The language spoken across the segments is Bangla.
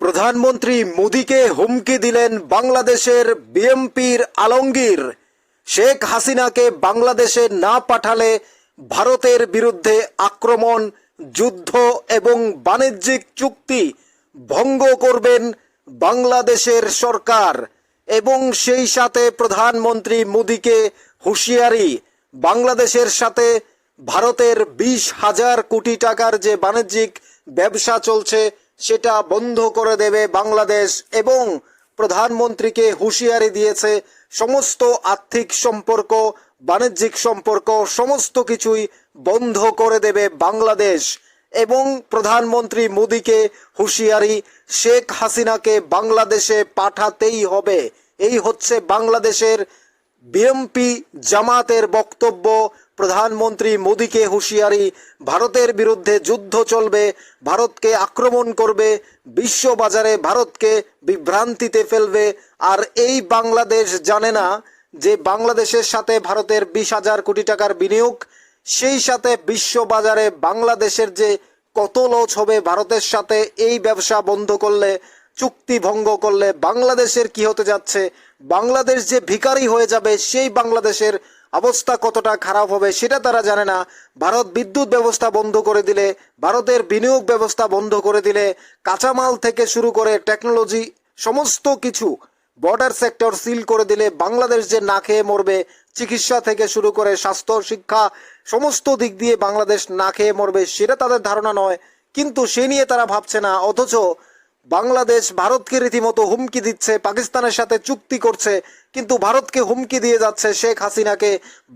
প্রধানমন্ত্রী মোদীকে হুমকি দিলেন বাংলাদেশের বিএমপির আলমগীর। শেখ হাসিনাকে বাংলাদেশে না পাঠালে ভারতের বিরুদ্ধে আক্রমণ, যুদ্ধ এবং বাণিজ্যিক চুক্তি ভঙ্গ করবেন বাংলাদেশের সরকার এবং সেই সাথে প্রধানমন্ত্রী মোদীকে হুঁশিয়ারি, বাংলাদেশের সাথে ভারতের বিশ হাজার কোটি টাকার যে বাণিজ্যিক ব্যবসা চলছে সেটা বন্ধ করে দেবে বাংলাদেশ এবং প্রধানমন্ত্রীকে হুঁশিয়ারি দিয়েছে সমস্ত আর্থিক সম্পর্ক, বাণিজ্যিক সম্পর্ক, সমস্ত কিছুই বন্ধ করে দেবে বাংলাদেশ এবং প্রধানমন্ত্রী মোদীকে হুঁশিয়ারি, শেখ হাসিনাকে বাংলাদেশে পাঠাতেই হবে। এই হচ্ছে বাংলাদেশের বিএমপি জামাতের বক্তব্য। প্রধানমন্ত্রী মোদীকে হুঁশিয়ারি, ভারতের বিরুদ্ধে যুদ্ধ চলবে, ভারতকে আক্রমণ করবে, বিশ্ববাজারে ভারতকে বিভ্রান্তিতে ফেলবে। আর এই বাংলাদেশ জানে না যে বাংলাদেশের সাথে ভারতের বিশ হাজার কোটি টাকার বিনিয়োগ, সেই সাথে বিশ্ববাজারে বাংলাদেশের যে কত লস হবে, ভারতের সাথে এই ব্যবসা বন্ধ করলে, চুক্তি ভঙ্গ করলে বাংলাদেশের কি হতে যাচ্ছে? বাংলাদেশ যে ভিখারি হয়ে যাবে, সেই বাংলাদেশের অবস্থা কতটা খারাপ হবে সেটা তারা জানে না। ভারত বিদ্যুৎ ব্যবস্থা বন্ধ করে দিলে, ভারতের বিনিয়োগ ব্যবস্থা বন্ধ করে দিলে, কাঁচামাল থেকে শুরু করে টেকনোলজি সমস্ত কিছু বর্ডার সেক্টর সিল করে দিলে, বাংলাদেশ যে না খেয়ে মরবে, চিকিৎসা থেকে শুরু করে স্বাস্থ্য, শিক্ষা, সমস্ত দিক দিয়ে বাংলাদেশ না খেয়ে মরবে, সেটা তাদের ধারণা নয়। কিন্তু সে নিয়ে তারা ভাবছে না, অথচ বাংলাদেশ ভারতকে রীতিমতো হুমকি দিচ্ছে, পাকিস্তানের সাথে চুক্তি করছে কিন্তু ভারতকে হুমকি দিয়ে যাচ্ছে শেখ হাসিনাকে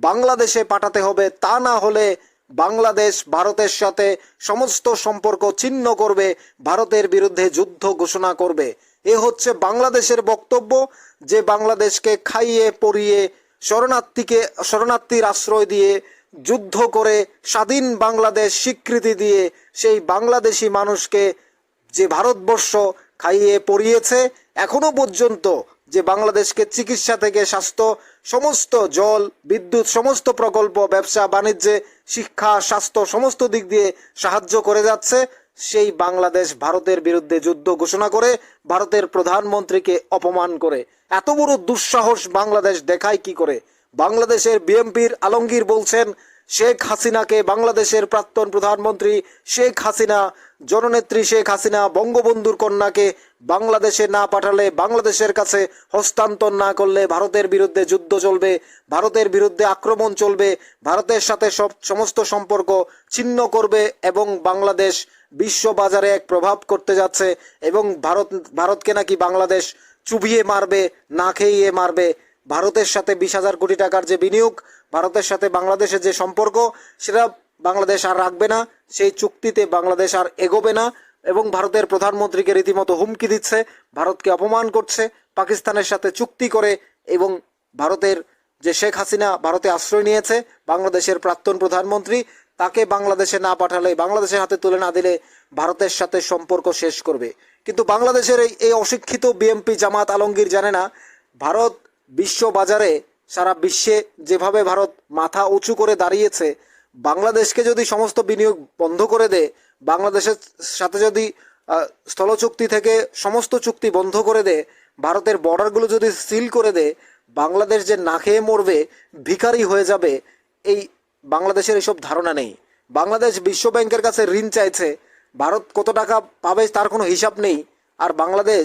বাংলাদেশে পাঠাতে হবে। তা না হলে বাংলাদেশ ভারতের সাথে সমস্ত সম্পর্ক ছিন্ন করবে, ভারতের বিরুদ্ধে যুদ্ধ ঘোষণা করবে। এ হচ্ছে বাংলাদেশের বক্তব্য, যে বাংলাদেশকে খাইয়ে পরিয়ে শরণার্থীকে, শরণার্থীর আশ্রয় দিয়ে যুদ্ধ করে স্বাধীন বাংলাদেশ স্বীকৃতি দিয়ে সেই বাংলাদেশি মানুষকে যে ভারতবর্ষ খাইয়ে পরিয়েছে, এখনও পর্যন্ত যে বাংলাদেশকে চিকিৎসা থেকে স্বাস্থ্য, সমস্ত জল, বিদ্যুৎ, সমস্ত প্রকল্প, ব্যবসা, বাণিজ্যে, শিক্ষা, স্বাস্থ্য, সমস্ত দিক দিয়ে সাহায্য করে যাচ্ছে। সেই বাংলাদেশ ভারতের বিরুদ্ধে যুদ্ধ ঘোষণা করে ভারতের প্রধানমন্ত্রীকে অপমান করে। এত বড় দুঃসাহস বাংলাদেশ দেখায় কি করে? বাংলাদেশের বিএমপির আলমগীর বলছেন শেখ হাসিনাকে বাংলাদেশের প্রাক্তন প্রধানমন্ত্রী শেখ হাসিনা, জননেত্রী শেখ হাসিনা, বঙ্গবন্ধুর কন্যাকে বাংলাদেশে না পাঠালে, বাংলাদেশের কাছে হস্তান্তর না করলে ভারতের বিরুদ্ধে যুদ্ধ চলবে, ভারতের বিরুদ্ধে আক্রমণ চলবে, ভারতের সাথে সব সমস্ত সম্পর্ক ছিন্ন করবে এবং বাংলাদেশ বিশ্ব বাজারে এক প্রভাব করতে যাচ্ছে এবং ভারত, ভারতকে নাকি বাংলাদেশ চুবিয়ে মারবে, না খেয়ে মারবে ভারতের সাথে বিশ হাজার কোটি টাকার যে বিনিয়োগ, ভারতের সাথে বাংলাদেশের যে সম্পর্ক, সেটা বাংলাদেশ আর রাখবে না। সেই চুক্তিতে বাংলাদেশ আর এগোবে না এবং ভারতের প্রধানমন্ত্রীকে রীতিমতো হুমকি দিচ্ছে, ভারতকে অপমান করছে, পাকিস্তানের সাথে চুক্তি করে এবং ভারতের যে শেখ হাসিনা ভারতে আশ্রয় নিয়েছে, বাংলাদেশের প্রাক্তন প্রধানমন্ত্রী, তাকে বাংলাদেশে না পাঠালে, বাংলাদেশের হাতে তুলে না দিলে ভারতের সাথে সম্পর্ক শেষ করবে। কিন্তু বাংলাদেশের এই অশিক্ষিত বিএমপি জামাত আলমগীর জানে না, ভারত বিশ্ব বাজারে সারা বিশ্বে যেভাবে ভারত মাথা উঁচু করে দাঁড়িয়েছে, বাংলাদেশকে যদি সমস্ত বিনিয়োগ বন্ধ করে দেয়, বাংলাদেশের সাথে যদি স্থল চুক্তি থেকে সমস্ত চুক্তি বন্ধ করে দেয়, ভারতের বর্ডারগুলো যদি সিল করে দেয়, বাংলাদেশ যে না খেয়ে মরবে, ভিখারি হয়ে যাবে, এই বাংলাদেশের এসব ধারণা নেই। বাংলাদেশ বিশ্ব ব্যাংকের কাছে ঋণ চাইছে, ভারত কত টাকা পাবে তার কোনো হিসাব নেই, আর বাংলাদেশ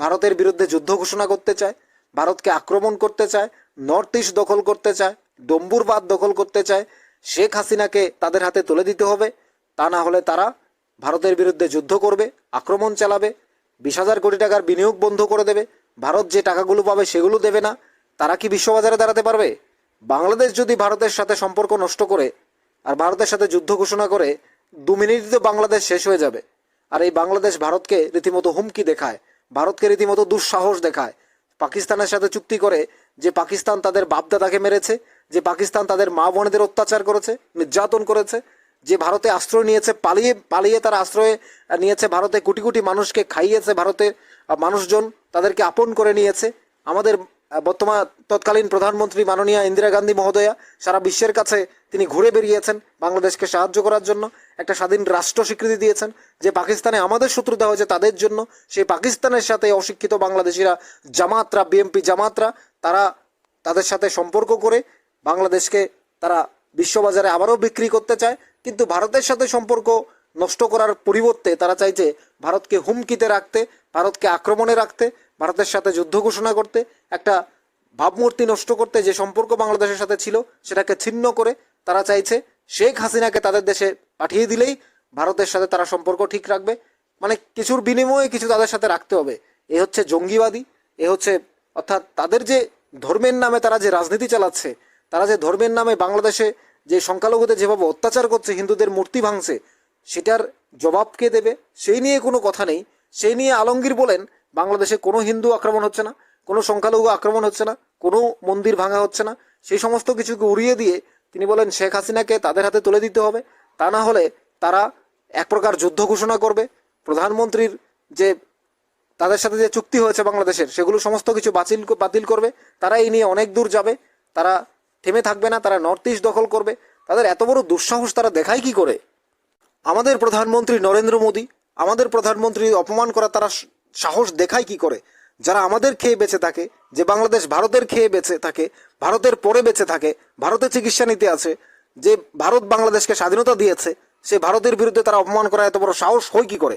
ভারতের বিরুদ্ধে যুদ্ধ ঘোষণা করতে চায়। ভারতকে আক্রমণ করতে চায় নর্থ ইস্ট দখল করতে চায় ডম্বুরবাদ দখল করতে চায়, শেখ হাসিনাকে তাদের হাতে তুলে দিতে হবে। তা না হলে তারা ভারতের বিরুদ্ধে যুদ্ধ করবে, আক্রমণ চালাবে, বিশ হাজার কোটি টাকার বিনিয়োগ বন্ধ করে দেবে। ভারত যে টাকাগুলো পাবে সেগুলো দেবে না। তারা কি বিশ্ববাজারে দাঁড়াতে পারবে? বাংলাদেশ যদি ভারতের সাথে সম্পর্ক নষ্ট করে আর ভারতের সাথে যুদ্ধ ঘোষণা করে, দু মিনিটই তো বাংলাদেশ শেষ হয়ে যাবে। আর এই বাংলাদেশ ভারতকে রীতিমতো হুমকি দেখায়, ভারতকে রীতিমতো দুঃসাহস দেখায়। পাকিস্তানের সাথে চুক্তি করে যে পাকিস্তান তাদের বাপদাদাকে মেরেছে, যে পাকিস্তান তাদের মা বোনেদের অত্যাচার করেছে, নির্যাতন করেছে, যে ভারতে আশ্রয় নিয়েছে, পালিয়ে পালিয়ে তারা আশ্রয়ে নিয়েছে ভারতে, কোটি কোটি মানুষকে খাইয়েছে ভারতের মানুষজন তাদেরকে আপন করে নিয়েছে। আমাদের বর্তমান তৎকালীন প্রধানমন্ত্রী মাননীয়া ইন্দিরা গান্ধী মহোদয়া সারা বিশ্বের কাছে তিনি ঘুরে বেরিয়েছেন বাংলাদেশকে সাহায্য করার জন্য। একটা স্বাধীন রাষ্ট্র স্বীকৃতি দিয়েছেন যে পাকিস্তানে আমাদের শত্রুতা হয়েছে তাদের জন্য। সেই পাকিস্তানের সাথে অশিক্ষিত বাংলাদেশিরা জামাতরা, বিএমপি জামাতরা, তারা তাদের সাথে সম্পর্ক করে বাংলাদেশকে তারা বিশ্ববাজারে আবারও বিক্রি করতে চায়। কিন্তু ভারতের সাথে সম্পর্ক নষ্ট করার পরিবর্তে তারা চাইছে ভারতকে হুমকিতে রাখতে, ভারতকে আক্রমণে রাখতে। ভারতের সাথে যুদ্ধ ঘোষণা করতে, একটা ভাবমূর্তি নষ্ট করতে যে সম্পর্ক বাংলাদেশের সাথে ছিল, সেটাকে ছিন্ন করে তারা চাইছে, শেখ হাসিনাকে তাদের দেশে পাঠিয়ে দিলেই ভারতের সাথে তারা সম্পর্ক ঠিক রাখবে। মানে কিছুর বিনিময়ে কিছু তাদের সাথে রাখতে হবে। এ হচ্ছে জঙ্গিবাদী, এ হচ্ছে, অর্থাৎ তাদের যে ধর্মের নামে তারা যে রাজনীতি চালাচ্ছে, তারা যে ধর্মের নামে বাংলাদেশে যে সংখ্যালঘুদের যেভাবে অত্যাচার করছে, হিন্দুদের মূর্তি ভাঙছে, সেটার জবাব কে দেবে? সেই নিয়ে কোনো কথা নেই। সেই নিয়ে আলমগীর বলেন বাংলাদেশে কোনো হিন্দু আক্রমণ হচ্ছে না, কোনো সংখ্যালঘু আক্রমণ হচ্ছে না, কোনো মন্দির ভাঙা হচ্ছে না। সেই সমস্ত কিছুকে উড়িয়ে দিয়ে তিনি বলেন, শেখ হাসিনাকে তাদের হাতে তুলে দিতে হবে। তা না হলে তারা এক প্রকার যুদ্ধ ঘোষণা করবে। প্রধানমন্ত্রীর যে, তাদের সাথে যে চুক্তি হয়েছে বাংলাদেশের, সেগুলো সমস্ত কিছু বাতিল বাতিল করবে। তারা এই নিয়ে অনেক দূর যাবে। তারা থেমে থাকবে না, তারা নর্থ ইস্ট দখল করবে। তাদের এত বড় দুঃসাহস তারা দেখায় কি করে? আমাদের প্রধানমন্ত্রী নরেন্দ্র মোদী, আমাদের প্রধানমন্ত্রী অপমান করা তারা সাহস দেখায় কি করে? যারা আমাদের খেয়ে বেঁচে থাকে, যে বাংলাদেশ ভারতের খেয়ে বেঁচে থাকে, ভারতের পরে বেঁচে থাকে, ভারতে চিকিৎসা নিতে আছে, যে ভারত বাংলাদেশকে স্বাধীনতা দিয়েছে, সে ভারতের বিরুদ্ধে তারা অপমান করা এত বড় সাহস হয় কি করে?